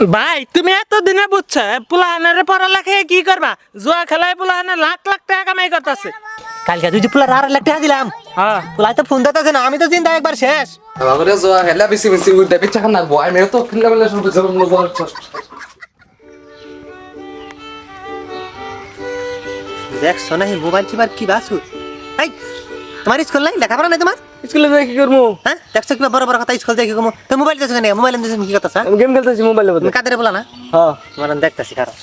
ভাই তুমি এত দিনে বুঝছ পুলাহানের পড়ালেখায় কি করবা? জুয়া খেলায় পুলাহানের লাখ লাখ টাকা কামাই করতেছে। কালকে তুই পুলার আর লাখ টাকা দিলাম হ্যাঁ। পুলাই তো ফোন দিতেছে না আমি তো চিন্তা একবার শেষ। বাবারে জোয়া খেলা বেশি বেশি উঠতে পিছা খানা বয় মেরে তো খেলা বেলা শুরু করছে বল দেখছ না মোবাইল চিপার কি বাসু এই তোমার স্কুল নাই? লেখাপড়া নাই তোমার? স্কুলে যাই কি করব হ্যাঁ? দেখছ কিবা বড় বড় কথা স্কুল থেকে কমো তো মোবাইল দেখছ কেন? মোবাইল দেখছ কি কথা স্যার? গেম খেলতেছি মোবাইলের মধ্যে। কাদের বলা না? হ্যাঁ। তোমার দেখতেছি খারাপ।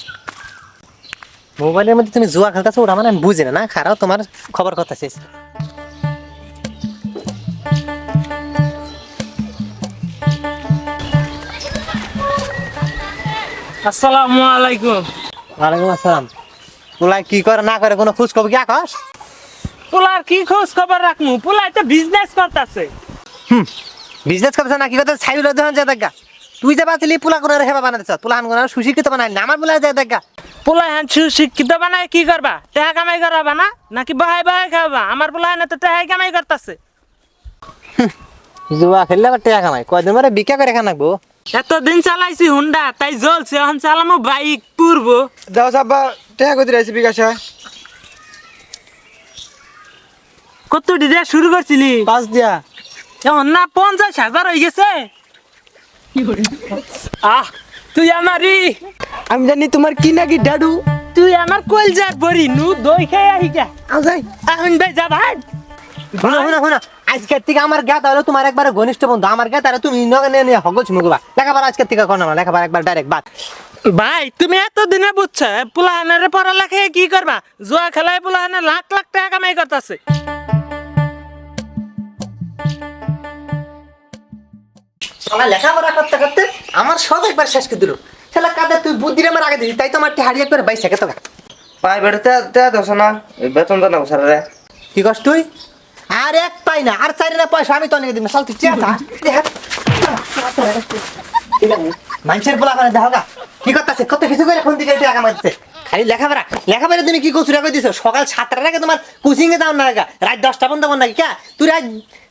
মোবাইলের মধ্যে তুমি জুয়া খেলতেছো ওটা মানে আমি বুঝি না না? খারাপ তোমার খবর কথা শেষ। আসসালামু আলাইকুম। ওয়ালাইকুম আসসালাম। পুলাই কি করে না করে কোনো খোঁজ খবর কি আকাশ? পুলার কি খোঁজ খবর রাখমু? পুলাই তো বিজনেস করতেছে। হুম বিজনেস করতেছ না কি করতে ছাইল দেখান যায় দেখা তুই যে বাঁচলি পুলা করে হেবা বানাতেছ পুলা আন করে সুশিক্ষিত বানাই না আমার পুলা যায় দেখা পুলাই হ্যাঁ শিক্ষিত বানায় কি করবা? টাকা কামাই করাবা না? নাকি বহাই বাহাই খাবা আমার পুলাই না তো টাকা কামাই করতেছে। জুয়া খেললে আবার টেয়া কামাই কয়দিন পরে বিকা করে খান রাখব এতদিন চালাইছি হুন্ডা তাই জ্বলছে এখন চালামো বাইক পুরবো। দাও সাব্বা টেহা কই দিরাইছি বিকাশে। কত দিয়ে শুরু করছিলি? পাঁচ দিয়া। এখন না পঞ্চাশ হাজার হয়ে গেছে। আহ তুই আমারই। আমি জানি তোমার কি নাকি ডাডু তুই আমার কল যার বড়ি নু দই খেয়ে আহি যা। যাই। এখন ভাই যা ভাই। শুনো শুনো শুনো আজকের থেকে আমার জ্ঞাত হলো তোমার একবার ঘনিষ্ঠ বন্ধু। আমার জ্ঞাত আর তুমি নগে নিয়ে হগছ মুগবা লেখাপড়া আজকের থেকে কোনো না লেখাপড়া একবার ডাইরেক্ট বাদ। ভাই তুমি এত দিনে বুঝছ পুলাহানের পড়ালেখায় কি করবা? জুয়া খেলায় পুলাহানের লাখ লাখ টাকা কামাই করতেছে। শালা লেখাপড়া করতে করতে আমার সব একবার শেষ করে দিল। শালা কাদের তুই বুদ্ধি আমার আগে দিলি তাই তো আমার হারিয়ে করে বাইশ টাকা টাকা পাই বেড়তে তে দছ না বেতন তো না স্যার কি কষ্ট তুই? আর এক পাই না আর চাই না পয়সা আমি তো অনেক দিন শাল তুই চেয়েছা মানুষের বলা করে দেখো কি করতেছে? কত কিছু করে ফোন দিকে টাকা মারছে খালি লেখাপড়া। লেখাপড়া তুমি কি করছ রেখে দিছো সকাল সাতটার আগে তোমার কোচিং এ যাও না গা রাত দশটা পর্যন্ত বন্ধ নাকি কে তুই রাত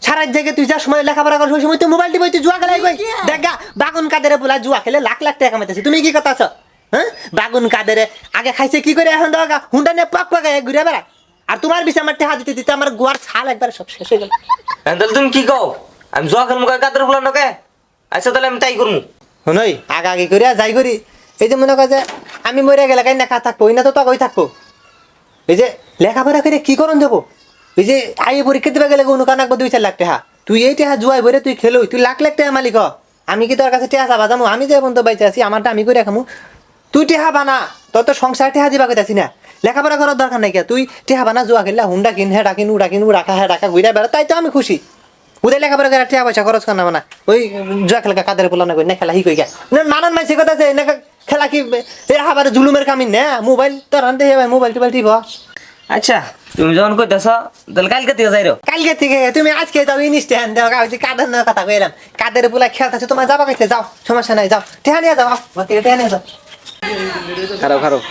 সারা জায়গায় তুই যা সময় লেখাপড়া করার সময় তুই মোবাইল টিপে তুই জুয়া খেলাই কই? দেখ গা বাগুন কাদের বলা জুয়া খেলে লাখ লাখ টাকা কামাইতেছে। তুমি কি করতেছ হ্যাঁ? বাগুন কাদের আগে খাইছে কি করে এখন দাও গা হুন্ডা নিয়ে পাক পাক ঘুরে বেড়া আর তোমার বিষয়ে আমার টেহা দিতে দিতে আমার গোয়ার ছাল একবার সব শেষ হয়ে গেল। তাহলে তুমি কি কও? আমি জোয়া খেলব কাদের বলা নকে আচ্ছা তাহলে আমি তাই করব শুনই আগা আগে করি আর যাই করি। এই যে মনে কর যে আমি মরে গেলে কাই না থাকব, ওই না তো তকই থাকব। এই যে লেখাপড়া করে কি করন যাব এই যে আই পরীক্ষা দিবে গেলে কোনো কান দুই চার লাখ টাকা। তুই এই টাকা জুয়াই ভরে তুই খেলো তুই লাখ লাখ টাকা মালিক। আমি কি তোর কাছে টেহা চাবা যাব আমি যে পর্যন্ত বাইচে আছি, আমারটা আমি করে খামু। তুই টেহা বানা, তোর তো সংসার টেহা দিবা কইতাছি না। লেখাপড়া করার দরকার নাই তুই টেহা বানা, জুয়া খেললা, হুন্ডা কিন হে ডাকিন উড়া কিন, উড়া খা হে ডাকা ঘুরে বেড়া, তাই তো আমি খুশি। উদয় লেখাপড়া করে টেহা পয়সা খরচ কর না মানে। ওই জুয়া খেলা কাদের পোলা না কই না খেলা হি কই গা না নানান মাইসে কথা আছে না খেলা কি এ হাবার জুলুমের কামিন না মোবাইল তোর আনতে হবে মোবাইল টোবাইল টিপ আচ্ছা তুমি যখন কইতেছ তাহলে কালকে থেকে যাই রো কালকে থেকে তুমি আজকে যাও ইনস্ট্যান্ট দাও কাগজ কাদের না কথা কইলাম। কাদের পোলা খেলতেছে তোমার যাবা কইতে? যাও সমস্যা নাই যাও। টেহা নিয়ে যাও টেহা নিয়ে যাও। খারাপ খারাপ।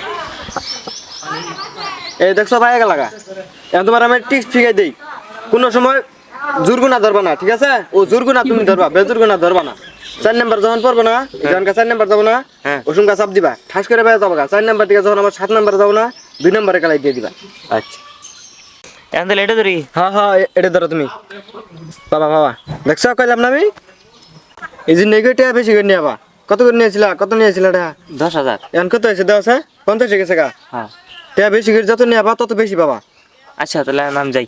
এই দেখছ ভাই লাগা এখন তোমার আমি টিক্স শিখাই দেই। কোনো সময় জুরগুনা ধরবা না ঠিক আছে? ও জুরগুনা তুমি ধরবা বেজুরগুনা ধরবা না। চার নাম্বার যখন পড়ব না যখন চার নাম্বার যাব না হ্যাঁ। ওসুম গাছ চাপ দিবা ঠাস করে বেড়ে যাব চার নাম্বার থেকে যখন আমার সাত নাম্বার যাব না দুই নাম্বারে কালাই দিয়ে দিবা। আচ্ছা। এখন তাহলে এটা ধরি। হ্যাঁ হ্যাঁ এটা ধরো তুমি। বাবা বাবা। দেখছ কইলাম না আমি? এই যে নেগেটিভ বেশি করে নিয়ে কত করে নিয়েছিলা? কত নিয়েছিলা এটা দশ হাজার। এখন কত হয়েছে? দেওয়া আছে পঞ্চাশ হয়ে গেছে গা? হ্যাঁ। টেয়া বেশি করে যত নিয়ে আবা তত বেশি পাবা। আচ্ছা তাহলে আমি যাই।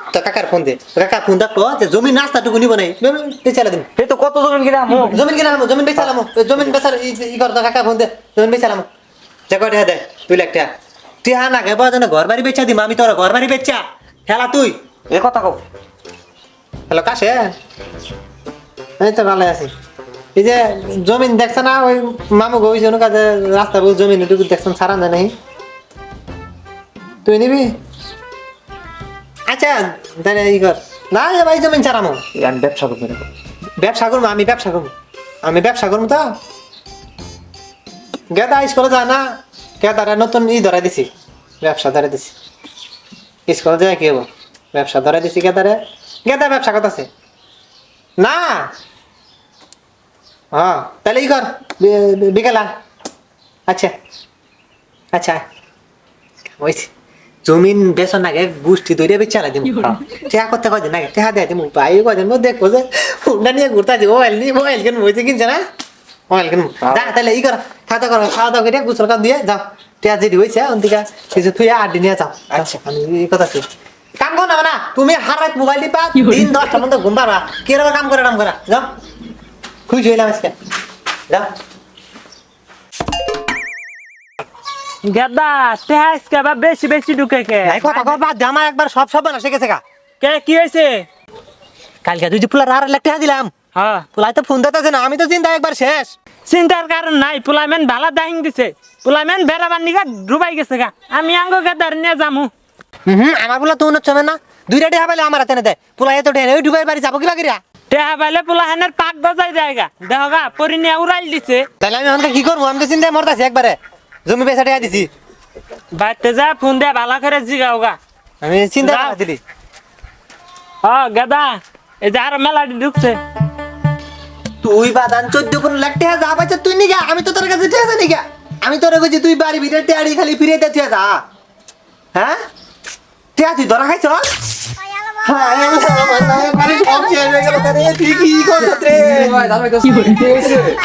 তো কাকার ফোন দে। কাকা ফোন দেখো যে জমি নাস্তাটুকু নিব নাই বেচালা দিন এই তো কত জমিন কিনা মো জমিন কিনা আনব জমিন বেচালাম জমিন বেচার ই কর কাকা ফোন দে। জমিন বেচালাম যে কয় দে দুই লাখ টাকা। টিহা না গে বাজানো ঘর বাড়ি বেচা দিম আমি তোর ঘর বাড়ি বেচা। খেলা তুই। এ কথা কও। হ্যালো কাশে? এই তো ভালো আছি। এই যে জমিন দেখছে না ওই মামু গইছে কাছে রাস্তা জমিন এটুকু দেখছেন সারা না নাই তুই নিবি? আচ্ছা তাহলে ই কর। না এ ভাই জমিন ছাড়ামো আমি ব্যবসা করব না। ব্যবসা করব আমি ব্যবসা করব। আমি ব্যবসা করব তো। গেদা স্কুলে যায় না গেদারে নতুন ই ধরাই দিছি ব্যবসা ধরে দিছি। স্কুলে যায় কি হব? ব্যবসা ধরে দিছি গেদারে। গেদা ব্যবসা করতেছে। না। হ্যাঁ তাহলে ই কর বিকেলা আচ্ছা। আচ্ছা ওইছে। জমিন বেসন আগে গোষ্ঠী তৈরি বেচে চালাই দিমু। টেহা করতে কয়দিন আগে টেহা দিয়ে দিমু। পাই কয়দিন মধ্যে দেখব যে ফোনটা নিয়ে ঘুরতে আছে মোবাইল নিয়ে মোবাইল কেন বইতে কিনছে না? মোবাইল কেন যা তাহলে ই কর খাওয়া দাওয়া করো খাওয়া দাওয়া করে গুছল কাপ দিয়ে যাও। টেহা যেটি হয়েছে অন্তিকা কিছু তুই আড্ডি নিয়ে যাও। আচ্ছা। আমি এই কথা শুন কাম করো না না তুমি হারাত মোবাইল টিপা দিন দশটা মতো ঘুম পারবা। কীরকম কাম করে কাম করা। যাও। খুশি হইলাম আজকে। যাও। গেদা তেহা আজকে আবার বেশি বেশি ঢুকে কে? এই কথা দে, আমার একবার সব সব না শিখেছে গা। কে কি হয়েছে? কালকে তুই যে পুলার আর লাখ দিলাম। হ্যাঁ। পুলাই তো ফোন দিতেছে না আমি তো চিন্তা একবার শেষ। চিন্তার কারণ নাই পুলামেন ভালা দাহিং দিছে। পুলামেন বেড়াবার নিগা ডুবাই গেছে গা আমি আঙ্গ গেদার নিয়ে যামু। হুম আমার পুলা তো উন্নত না। দুইটা টাকা পাইলে আমার হাতে দেয় পুলাই এত টেনে ডুবাই বাড়ি যাব কি লাগিরা টেহা পাইলে পুলাহানের পাক গজাই যায় গা। দেহ গা পরি নিয়ে উড়াইল দিছে। তাহলে আমি কি করব? আমি তো চিন্তায় মরতাছি একবারে। জমি পয়সা টাকা দিছি বাইতে যা ফোন দিয়ে ভালা করে জিগাও গা আমি চিন্তা করে দিলি ও গেদা এই যে আরও মেলাটি ঢুকছে তুই বাদান চোদ্দ কোন লাখ টাকা যা পাইছে তুই নিগা আমি তো তোর কাছে ঠিক আছে নিগা আমি তোর কাছে তুই বাড়ি ভিতরে টেয়ারি খালি ফিরে দে তুই যা হ্যাঁ টেয়া তুই ধরা খাইছ হ্যাঁ ভাই দাঁড়াই তো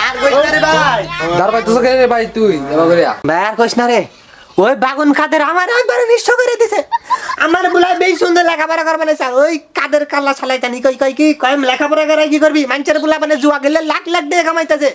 আর কইছ না রে ভাই। দাঁড়াই তো রে ভাই তুই? এবার করিয়া ভাই আর না রে। ওই বাগুন কাদের আমার একবারে নিষ্ঠ করে দিছে। আমার বলে বেশ সুন্দর লেখাপড়া করবে না ওই কাদের কাল্লা ছালাই জানি কই কই কি কয় লেখাপড়া করে কি করবি? মানুষের বলা মানে জুয়া গেলে লাখ লাখ টাকা কামাইতেছে।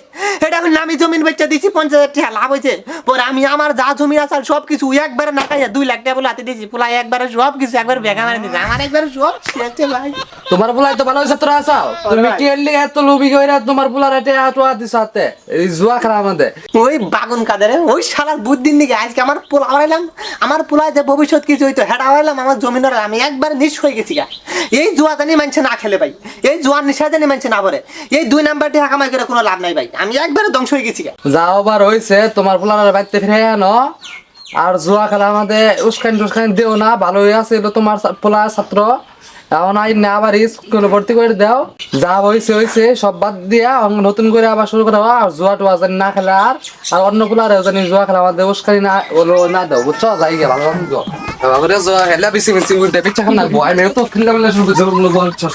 এটা এখন আমি জমিন বেচে দিছি পঞ্চাশ হাজার টাকা লাভ হয়েছে। পরে আমি আমার যা জমি আছে সব কিছু একবারে না খাইয়া দুই লাখ টাকা বলে হাতে দিয়েছি। পোলা একবারে সব কিছু একবার বেগা মারে দিয়েছে আমার একবারে সব শেষে ভাই। তোমার বুলাই তো ভালো হয়েছে তোরা আসাও তুমি কি এলি এত লোভি কইরা তোমার বুলার এটে আটোয়া দিছ হাতে? এই জুয়া খেলা আমাদের। ওই বাগুন কাদের ওই শালার বুদ্ধির দিকে আজকে আমার পোলা হইলাম আমার পোলায় যে ভবিষ্যৎ কিছু হইতো, হেডা হইলাম আমার জমিনের আমি একবার নিঃস হয়ে গেছি গা। এই জুয়া জানি মানছে না খেলে ভাই। এই জুয়ার নিশা জানি মানছে না পরে এই দুই নাম্বারটি হাকামাই করে কোনো লাভ নাই ভাই। আমি একবার ধ্বংস হয়ে গেছি গা। যাও বার হয়েছে তোমার পোলার বাড়িতে ফিরে আনো। আর জুয়া খেলা আমাদের উস্কান টুস্কান দেও না, ভালোই আছে তোমার পোলা ছাত্র। এখন আই না আবার স্কুলে ভর্তি করে দাও যা হয়েছে হয়েছে সব বাদ দিয়া নতুন করে আবার শুরু করা আর জুয়া টুয়া জানি না খেলে আর আর অন্য পোলারে জানি জুয়া খেলা আমাদের উস্কানি না বলো না দাও বুঝছ যাই গে ভালো বাবারে জুয়া খেলা বেশি বেশি পিছা খান বয় মেয়ে তো খেলা বলে শুরু করছে